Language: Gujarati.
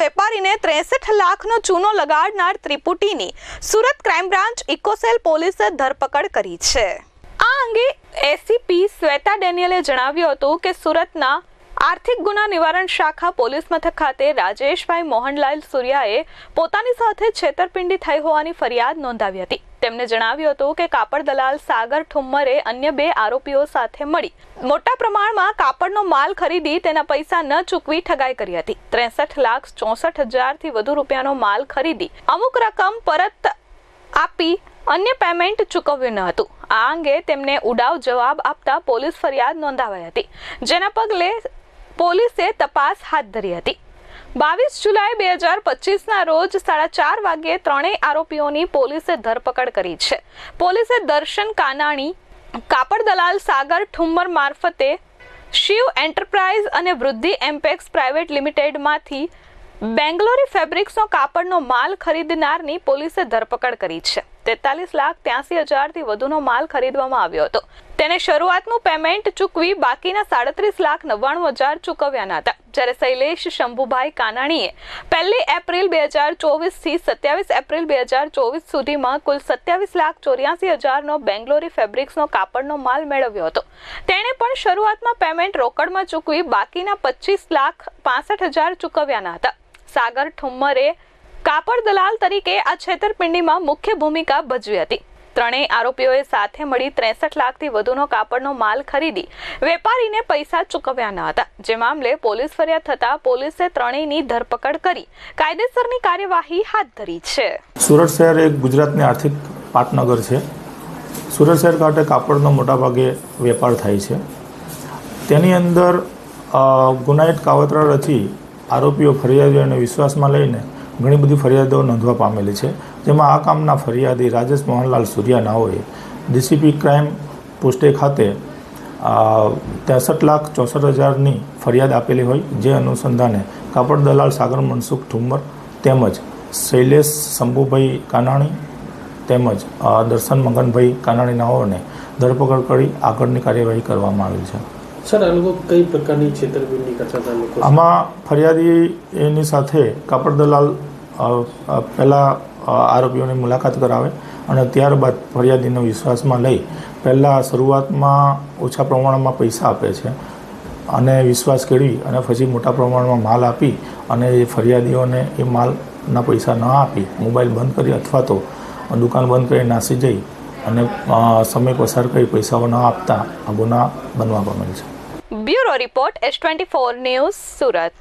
વેપારીને ત્રેસઠ લાખનો ચૂનો લગાડનાર ત્રિપુટીની Surat crime branch eco cell પોલીસે ધરપકડ કરી છે. આ અંગે એસીપી શ્વેતા ડેનિયલે જણાવ્યું હતું કે સુરતના આર્થિક ગુના નિવારણ શાખા પોલીસ મથક ખાતે રાજેશભાઈ મોહનલાલ સૂર્યાએ પોતાની સાથે છેતરપિંડી થઈ હોવાની ફરિયાદ નોંધાવી હતી. તેમને જણાવ્યું હતું કે કાપડ દલાલ સાગર ઠુમ્મરે અન્ય બે આરોપીઓ સાથે મળી. મોટા પ્રમાણમાં કાપડનો માલ ખરીદી તેના પૈસા ન ચૂકવી ઠગાઈ કરી હતી. ત્રેસઠ લાખ ચોસઠ હજારથી વધુ રૂપિયાનો માલ ખરીદી. અમુક રકમ પરત આપી અન્ય પેમેન્ટ ચૂકવ્યું ન હતું. આ અંગે તેમને ઉડાવ જવાબ આપતા પોલીસ ફરિયાદ નોંધાવાઈ હતી. જેના પગલે પોલીસે તપાસ હાથ ધરી હતી. બાવીસ જુલાઈ બે હજાર પચીસના રોજ સાડા ચાર વાગ્યે ત્રણેય આરોપીઓની પોલીસે ધરપકડ કરી છે. પોલીસે દર્શન કાનાણી, કાપડ દલાલ સાગર ઠુમ્મર મારફતે શિવ એન્ટરપ્રાઇઝ અને વૃદ્ધિ એમ્પેક્સ પ્રાઇવેટ લિમિટેડમાંથી બેંગ્લોરી ફેબ્રિક્સનો કાપડનો માલ ખરીદનારની પોલીસે ધરપકડ કરી છે. તેતાલીસ લાખ ત્યાસી હજારથી વધુનો માલ ખરીદવામાં આવ્યો હતો. તેને શરૂઆતનું પેમેન્ટ ચૂકવી બાકીના સાડત્રીસ લાખ નવ્વાણું હજાર ચૂકવ્યાના હતા. જ્યારે શૈલેષ શંભુભાઈ કાનાણીએ પહેલી એપ્રિલ બે હજાર ચોવીસથી સત્યાવીસ એપ્રિલ બે હજાર ચોવીસ સુધીમાં કુલ સત્યાવીસ લાખ ચોર્યાસી હજારનો બેંગ્લોરી ફેબ્રિક્સનો કાપડનો માલ મેળવ્યો હતો. તેણે પણ શરૂઆતમાં પેમેન્ટ રોકડમાં ચૂકવી બાકીના પચીસ લાખ પાસઠ હજાર ચૂકવ્યાના હતા. સાગર ઠુમ્મરે કાપડ દલાલ તરીકે આ છેતરપિંડીમાં મુખ્ય ભૂમિકા ભજવી હતી. ત્રણેય આરોપીઓએ સાથે મળી ત્રેસઠ લાખથી વધુનો કાપડનો માલ ખરીદી વેપારીને પૈસા ચૂકવ્યા ન હતા. જે મામલે પોલીસ ફરિયાદ થતા પોલીસે ત્રણેયની ધરપકડ કરી કાયદેસરની કાર્યવાહી હાથ ધરી છે. સુરત શહેર એક ગુજરાતની આર્થિક પાટનગર છે. સુરત શહેર ખાતે કાપડનો મોટાભાગે વેપાર થાય છે. તેની અંદર ગુનાહિત કાવતરા રચી આરોપીઓ ફરિયાદીઓને વિશ્વાસમાં લઈને ઘણી બધી ફરિયાદો નોંધવા પામેલી છે. જેમાં આ કામના ફરિયાદી રાજેશ મોહનલાલ સૂર્યા નાઓએ ડીસીપી ક્રાઇમ પોસ્ટે ખાતે ત્રેસઠ લાખ ચોસઠ હજારની ફરિયાદ આપેલી હોય, જે અનુસંધાને કાપડ દલાલ સાગર મનસુખ ઠુમ્મર તેમજ શૈલેષ શંભુભાઈ કાનાણી તેમજ દર્શન મગનભાઈ કાનાણીનાઓને ધરપકડ કરી આગળની કાર્યવાહી કરવામાં આવેલ છે. સર, આ કઈ પ્રકારની આમાં ફરિયાદી એની સાથે કાપડ દલાલ પહેલાં આરોપીઓની મુલાકાત કરાવે અને ત્યારબાદ ફરિયાદીનો વિશ્વાસમાં લઈ પહેલાં શરૂઆતમાં ઓછા પ્રમાણમાં પૈસા આપે છે અને વિશ્વાસ કેળવી અને પછી મોટા પ્રમાણમાં માલ આપી અને એ ફરિયાદીઓને એ માલના પૈસા ન આપી, મોબાઈલ બંધ કરી અથવા તો દુકાન બંધ કરી નાસી જઈ અને સમય પસાર કરી પૈસાઓ ન આપતા આ ગુના બનવા પામેલ છે. Bureau report S twenty four news Surat.